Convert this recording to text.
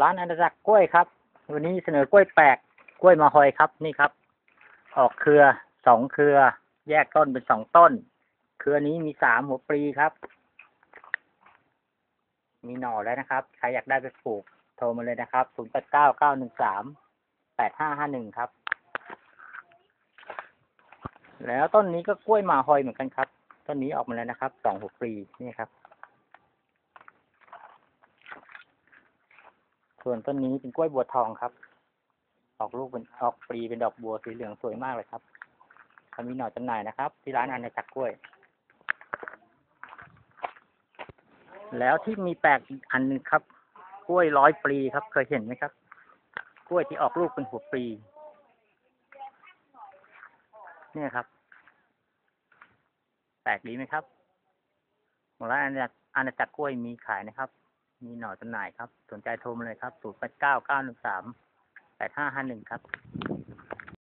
ร้านอาณาจักรกล้วยครับ วันนี้เสนอกล้วยแปลกกล้วยมาฮอยครับนี่ครับ ออกเครือสองเครือ แยกต้นเป็นสองต้น เครือนี้มีสามหัวปลีครับ มีหน่อแล้วนะครับ ใครอยากได้ไปปลูกโทรมาเลยนะครับศูนย์แปดเก้าเก้าหนึ่งสามแปดห้าห้าหนึ่งครับ แล้วต้นนี้ก็กล้วยมาฮอยเหมือนกันครับ ต้นนี้ออกมาแล้วนะครับสองหัวปลีนี่ครับ ส่วนต้นนี้เป็นกล้วยบัวทองครับ ออกลูกเป็นออกปลีเป็นดอกบัวสีเหลืองสวยมากเลยครับเขามีหน่อจำหน่ายนะครับ ที่ร้านอาณาจักรกล้วย แล้วที่มีแปลกอีกอันหนึงครับ กล้วยร้อยปลีครับ เคยเห็นไหมครับ กล้วยที่ออกลูกเป็นหัวปลีเนี่ยครับ แปลกดีไหมครับของร้านอาณาจักรอาณาจักรกล้วยมีขายนะครับ มีหน่อจำหน่ายครับ สนใจโทรมาเลยครับ ศูนย์แปดเก้าเก้าหนึ่งสามแปดห้าห้าหนึ่งครับ